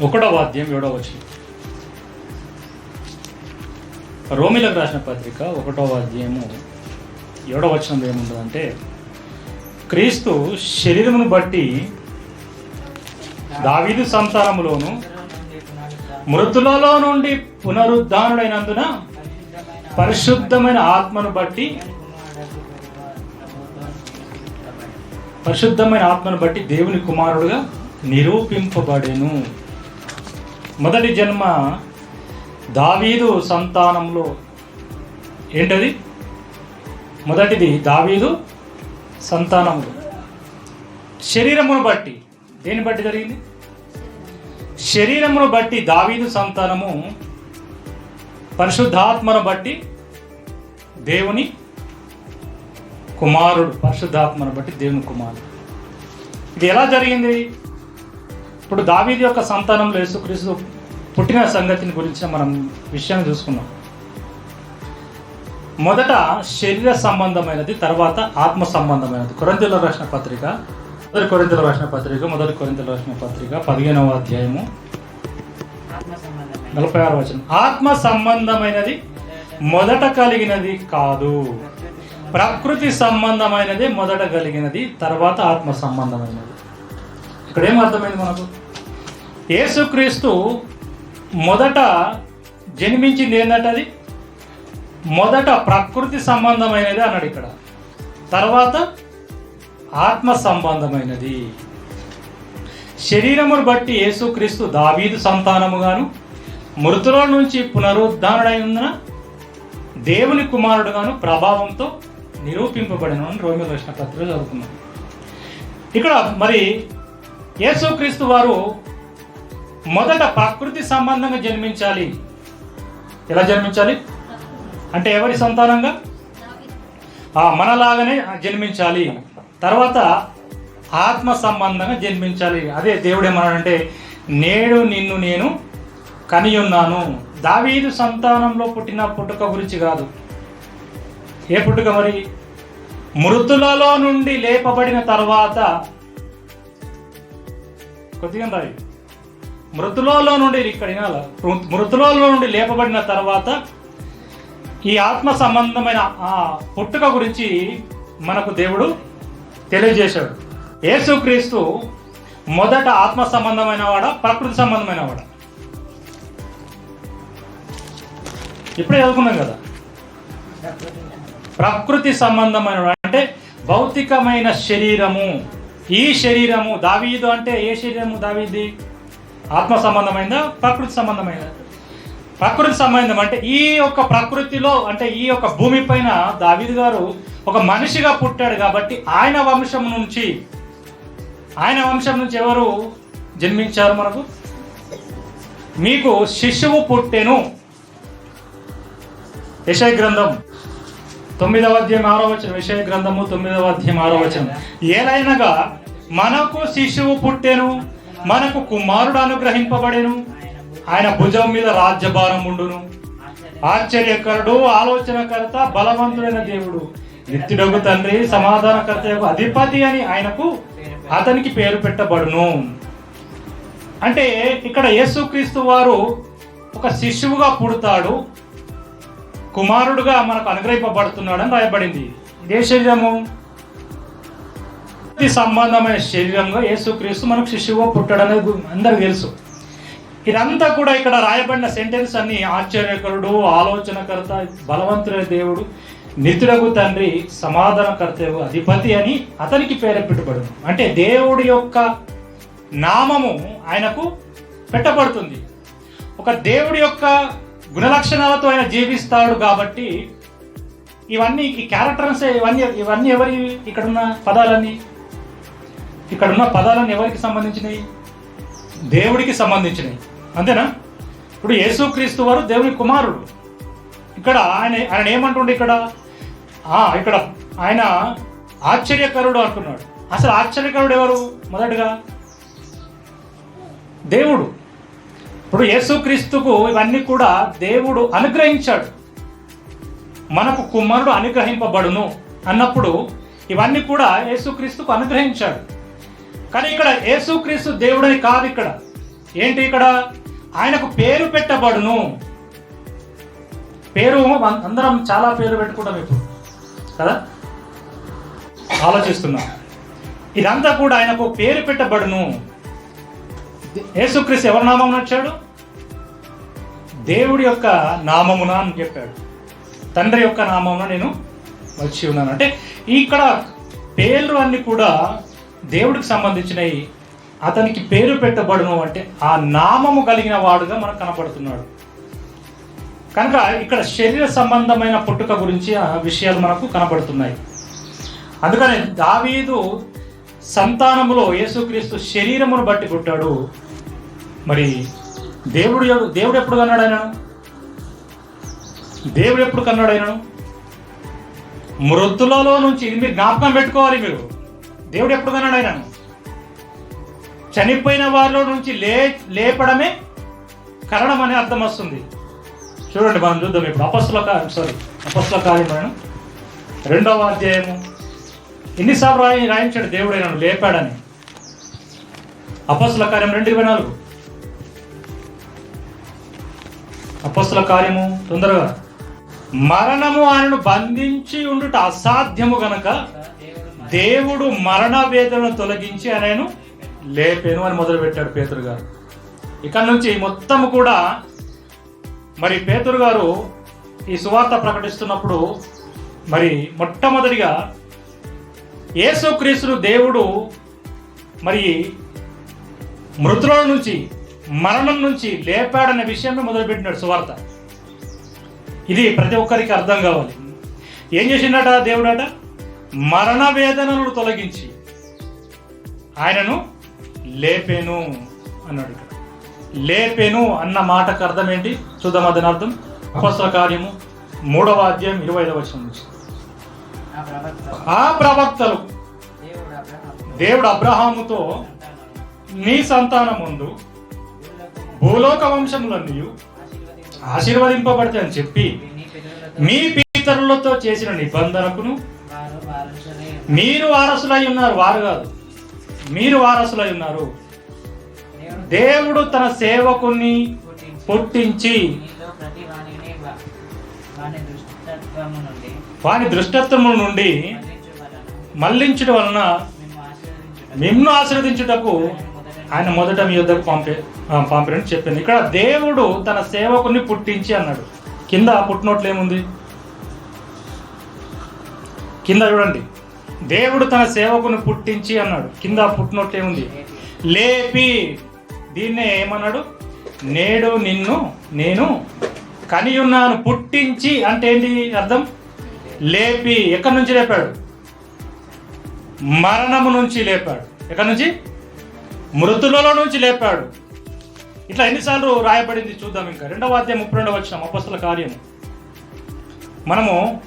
ఒకటో వాద్యం ఏడో వచనం. రోమిలకు రాసిన పత్రిక ఒకటో అధ్యాయము ఏడో వచనం ఏముంటుందంటే క్రీస్తు శరీరమును బట్టి దావీదు సంతానములోను మృతులలో నుండి పునరుద్ధానుడైనందున పరిశుద్ధమైన ఆత్మను బట్టి పరిశుద్ధమైన ఆత్మను బట్టి దేవుని కుమారుడుగా నిరూపింపబడెను. మొదటి జన్మ దావీదు సంతానంలో ఏంటది? మొదటిది దావీదు సంతానంలో. శరీరమును బట్టి. దేని బట్టి జరిగింది? శరీరమును బట్టి దావీదు సంతానము పరిశుద్ధాత్మను బట్టి దేవుని కుమారుడు. పరిశుద్ధాత్మను బట్టి దేవుని కుమారుడు. ఇది ఎలా జరిగింది? ఇప్పుడు దావీదు యొక్క సంతానంలో యేసుక్రీస్తు పుట్టిన సంగతిని గురించి మనం విషయాన్ని చూసుకున్నాం మొదట శరీర సంబంధమైనది తర్వాత ఆత్మ సంబంధమైనది. కొరంతిలో రాసిన పత్రిక మొదటి కొరింతలు రాసిన పత్రిక మొదటి కొరింతలు రాసిన పత్రిక పదిహేనవ అధ్యాయము. నలభై ఆరు వచనం. ఆత్మ సంబంధమైనది మొదట కలిగినది కాదు. ప్రకృతి సంబంధమైనది మొదట కలిగినది తర్వాత ఆత్మ సంబంధమైనది. ఇక్కడ ఏం అర్థమైంది మనకు? యేసుక్రీస్తు మొదట జన్మించింది ఏంటంటది మొదట ప్రకృతి సంబంధమైనది అన్నాడు ఇక్కడ. తర్వాత ఆత్మ సంబంధమైనది. శరీరమును బట్టి యేసుక్రీస్తు దావీదు సంతానముగాను మృతుల నుంచి పునరుద్ధానుడై ఉన్న దేవుని కుమారుడుగాను ప్రభావంతో నిరూపింపబడిన అని రోమిల పత్రిక చదువుకున్నాం. ఇక్కడ మరి యేసుక్రీస్తు వారు మొదట ప్రకృతి సంబంధంగా జన్మించాలి. ఎలా జన్మించాలి? అంటే ఎవరి సంతానంగా? ఆ, మనలాగానే జన్మించాలి. తర్వాత ఆత్మ సంబంధంగా జన్మించాలి. అదే దేవుడు ఏమన్నాడంటే నేడు నిన్ను నేను కనియున్నాను. దావీదు సంతానంలో పుట్టిన పుట్టుక గురించి కాదు. ఏ పుట్టుక మరి? మృతులలో నుండి లేపబడిన తర్వాత కొద్దిగా రాయి. మృతులలో నుండి ఇక్కడ మృతులలో నుండి లేపబడిన తర్వాత ఈ ఆత్మ సంబంధమైన ఆ పుట్టుక గురించి మనకు దేవుడు తెలియజేశాడు. యేసుక్రీస్తు మొదట ఆత్మ సంబంధమైన వాడ? ప్రకృతి సంబంధమైన వాడ? ఇప్పుడే చదువుకున్నాం కదా. ప్రకృతి సంబంధమైన అంటే భౌతికమైన శరీరము. ఈ శరీరము దావీదు అంటే ఏ శరీరము దావీది? ఆత్మ సంబంధమైందా ప్రకృతి సంబంధమైందా? ప్రకృతి సంబంధం అంటే ఈ యొక్క ప్రకృతిలో అంటే ఈ యొక్క భూమి పైన దావిద్ గారు ఒక మనిషిగా పుట్టాడు కాబట్టి ఆయన వంశం నుంచి ఆయన వంశం నుంచి ఎవరు జన్మించారు మనకు? మీకు శిశువు పుట్టెను. విషయ గ్రంథం. తొమ్మిదవ అధ్యాయం ఆరో వచనం. విషయ గ్రంథము తొమ్మిదవ అధ్యాయం ఆరో వచనం. ఏలైనగా మనకు శిశువు పుట్టెను. మనకు కుమారుడు అనుగ్రహింపబడేను. ఆయన భుజం మీద రాజ్యభారం ఉండును. ఆశ్చర్యకరుడు ఆలోచనకర్త బలవంతుడైన దేవుడు. నిత్యుడగు తండ్రి సమాధానకర్త యొక్క అధిపతి అని ఆయనకు అతనికి పేరు పెట్టబడును. అంటే ఇక్కడ యేసుక్రీస్తు వారు ఒక శిశువుగా పుడతాడు. కుమారుడుగా మనకు అనుగ్రహింపబడుతున్నాడని రాయబడింది. ఇదే శరీరము? సంబంధమైన శరీరంగా యేసుక్రీస్తు మనకు శిశువుగా పుట్టాడనేది అందరికి తెలుసు. ఇదంతా కూడా ఇక్కడ రాయబడిన సెంటెన్స్ అన్ని ఆశ్చర్యకరుడు ఆలోచనకర్త బలవంతుడైన దేవుడు నిధులకు తండ్రి సమాధానకర్త అధిపతి అని అతనికి పేరు పెట్టబడింది. అంటే దేవుడి యొక్క నామము ఆయనకు పెట్టబడుతుంది. ఒక దేవుడి యొక్క గుణలక్షణాలతో ఆయన జీవిస్తాడు కాబట్టి ఇవన్నీ ఈ క్యారెక్టర్స్ ఇవన్నీ ఇవన్నీ ఎవరి ఇక్కడున్న పదాలన్నీ? ఇక్కడ ఉన్న పదాలన్నీ ఎవరికి సంబంధించినవి? దేవుడికి సంబంధించినవి. అంతేనా? ఇప్పుడు యేసుక్రీస్తు వారు దేవుని కుమారుడు. ఇక్కడ ఆయన ఆయన ఏమంటుండే ఇక్కడ? ఆ, ఇక్కడ ఆయన ఆశ్చర్యకరుడు అంటున్నాడు. అసలు ఆశ్చర్యకరుడు ఎవరు? మొదటగా దేవుడు. ఇప్పుడు యేసుక్రీస్తుకు ఇవన్నీ కూడా దేవుడు అనుగ్రహించాడు. మనకు కుమారుడు అనుగ్రహింపబడును అన్నప్పుడు ఇవన్నీ కూడా యేసుక్రీస్తుకు అనుగ్రహించాడు. కానీ ఇక్కడ యేసుక్రీస్తు దేవుడని కాదు ఇక్కడ. ఏంటి ఇక్కడ? ఆయనకు పేరు పెట్టబడును. పేరు అందరం చాలా పేరు పెట్టుకుంటాం ఇప్పుడు. కదా? ఆలోచిస్తున్నాం. ఇదంతా కూడా ఆయనకు పేరు పెట్టబడును. యేసుక్రీస్తు ఎవరి నామం వచ్చాడు? దేవుడి యొక్క నామమున అని చెప్పాడు. తండ్రి యొక్క నామమున నేను వచ్చి ఉన్నాను. అంటే ఇక్కడ పేర్లు అన్ని కూడా దేవుడికి సంబంధించినవి అతనికి పేరు పెట్టబడును అంటే ఆ నామము కలిగిన వాడుగా మనకు కనపడుతున్నాడు. కనుక ఇక్కడ శరీర సంబంధమైన పుట్టుక గురించి ఆ విషయాలు మనకు కనబడుతున్నాయి. అందుకని దావీదు సంతానములో యేసుక్రీస్తు శరీరమును బట్టి పుట్టాడు. మరి దేవుడు దేవుడు ఎప్పుడు కన్నాడు ఆయనను దేవుడు ఎప్పుడు కన్నాడు మృతులలో నుంచి. ఇది మీరు జ్ఞాపకం పెట్టుకోవాలి మీరు. దేవుడు ఎప్పుడు కన్నాడు ఆయన? చనిపోయిన వారిలో నుంచి లే లేపడమే కరణం అనే అర్థం వస్తుంది. చూడండి మనం చూద్దాం ఇప్పుడు. అపస్సుల కార్యం సారీ అపస్సుల కార్యం రెండవ అధ్యాయము. ఎన్నిసార్లు రాయి రాయించాడు దేవుడు ఆయనను లేపాడని. అపస్సుల కార్యం రెండు ఇరవై నాలుగు. అపస్సుల కార్యము తొందరగా. మరణము ఆయనను బంధించి ఉండుట అసాధ్యము గనక దేవుడు మరణ వేదనను తొలగించి ఆయనను లేపెను అని మొదలుపెట్టాడు పేతురు గారు. ఇక్కడ నుంచి మొత్తం కూడా మరి పేతురు గారు ఈ సువార్త ప్రకటిస్తున్నప్పుడు మరి మొట్టమొదటిగా యేసుక్రీస్తును దేవుడు మరి మృతుల నుంచి మరణం నుంచి లేపాడనే విషయమే మొదలుపెట్టినాడు సువార్త. ఇది ప్రతి ఒక్కరికి అర్థం కావాలి. ఏం చేసిండట దేవుడట? మరణ వేదనలను తొలగించి ఆయనను లేపెను అన్నాడు లేపెను అన్న మాటకు అర్థం ఏంటి చూద్దాం అదని అర్థం. అపస్వల కార్యము మూడవ అధ్యాయం ఇరవై ఐదవ వచనం నుంచి. ఆ ప్రవక్త ఆ ప్రవక్తలు దేవుడు అబ్రహాము దేవుడు అబ్రహాముతో నీ సంతానం ముందు భూలోక వంశములన్నీ ఆశీర్వదింపబడితే అని చెప్పి మీ పితరులతో చేసిన నిబంధనకును మీరు వారసులై ఉన్నారు వారు కాదు. మీరు వారసులై ఉన్నారు. దేవుడు తన సేవకుని పుట్టించి పుట్టించి నీలో ప్రతి వాణిని వా- వాని దుష్టత్వము నుండి మళ్ళించడం వలన నిన్ను ఆశీర్వదించుటకు ఆయన మొదట మీ యొద్దకు పంపే ఆ, పంపినట్టు చెప్పింది. ఇక్కడ దేవుడు తన సేవకుని పుట్టించి అన్నాడు. కింద పుట్టినోట్లు ఏముంది? కింద చూడండి. దేవుడు తన సేవకుని పుట్టించి అన్నాడు. కింద పుట్టినట్టే ఉంది. లేపి దీన్నే ఏమన్నాడు? నేడు నిన్ను నేను కనియున్నాను. పుట్టించి అంటే ఏంటి అర్థం? లేపి ఎక్కడి నుంచి లేపాడు? మరణము నుంచి లేపాడు. ఎక్కడి నుంచి? మృతులలో నుంచి లేపాడు. ఇట్లా ఎన్నిసార్లు రాయబడింది చూద్దాం ఇంకా. రెండవ అధ్యాయం ముప్పై రెండవ వచ్చిన అపస్తుల కార్యము. మనము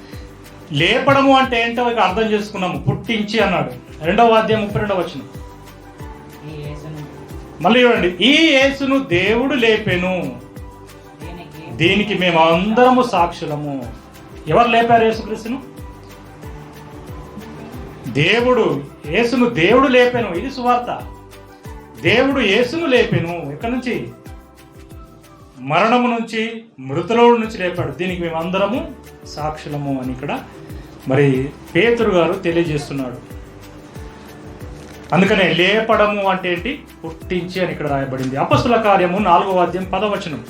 లేపడము అంటే ఏంటో ఇక అర్థం చేసుకున్నాము. పుట్టించి అన్నాడు. రెండవ అధ్యాయం ముప్పై రెండవ వచ్చిన మళ్ళీ చూడండి. ఈ యేసును దేవుడు లేపెను. దీనికి? మేము అందరము సాక్షులము. ఎవరు లేపారు యేసుక్రీస్తును? దేవుడు. యేసును దేవుడు లేపెను. ఇది సువార్త. దేవుడు యేసును లేపెను. ఎక్కడి నుంచి? మరణము నుంచి మృతుల నుంచి లేపాడు. దీనికి మేము అందరము సాక్షులము అని ఇక్కడ మరి పేతురు గారు తెలియజేస్తున్నాడు. అందుకనే లేపడము అంటే ఏంటి? పుట్టించి అని ఇక్కడ రాయబడింది. అపస్తుల కార్యము నాలుగవ అధ్యాయం పదవచనం.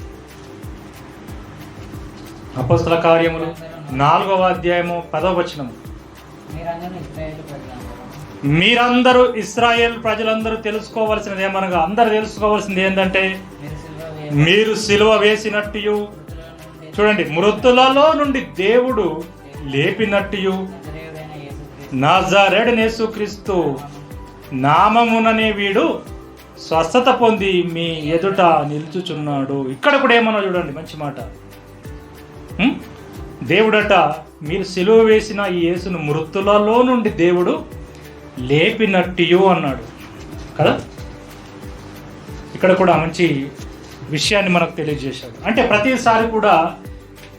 అపస్తుల కార్యములు నాలుగవ అధ్యాయము పదవచనం. మీరందరూ ఇస్రాయేలు ప్రజలందరూ. తెలుసుకోవాల్సినది ఏమనగా అందరూ తెలుసుకోవాల్సింది ఏంటంటే మీరు సిల్వ వేసినట్టు. చూడండి మృతులలో నుండి దేవుడు లేపినట్టు నజరేయుడైన యేసుక్రీస్తు నామముననే వీడు స్వస్థత పొంది మీ ఎదుట నిలుచుచున్నాడు. ఇక్కడ కూడా ఏమన్నా చూడండి మంచి మాట. దేవుడట మీరు సిలువ వేసిన ఈ యేసును మృతులలో నుండి దేవుడు లేపినట్టు అన్నాడు. కదా? ఇక్కడ కూడా మంచి విషయాన్ని మనకు తెలియజేశాడు. అంటే ప్రతిసారి కూడా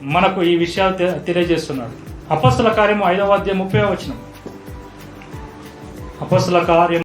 మనకు ఈ విషయాలు తె- తెలియజేస్తున్నాడు. అపస్తుల కార్యము ఐదవ అధ్యాయం ముప్పై వచ్చిన అపస్తుల కార్యం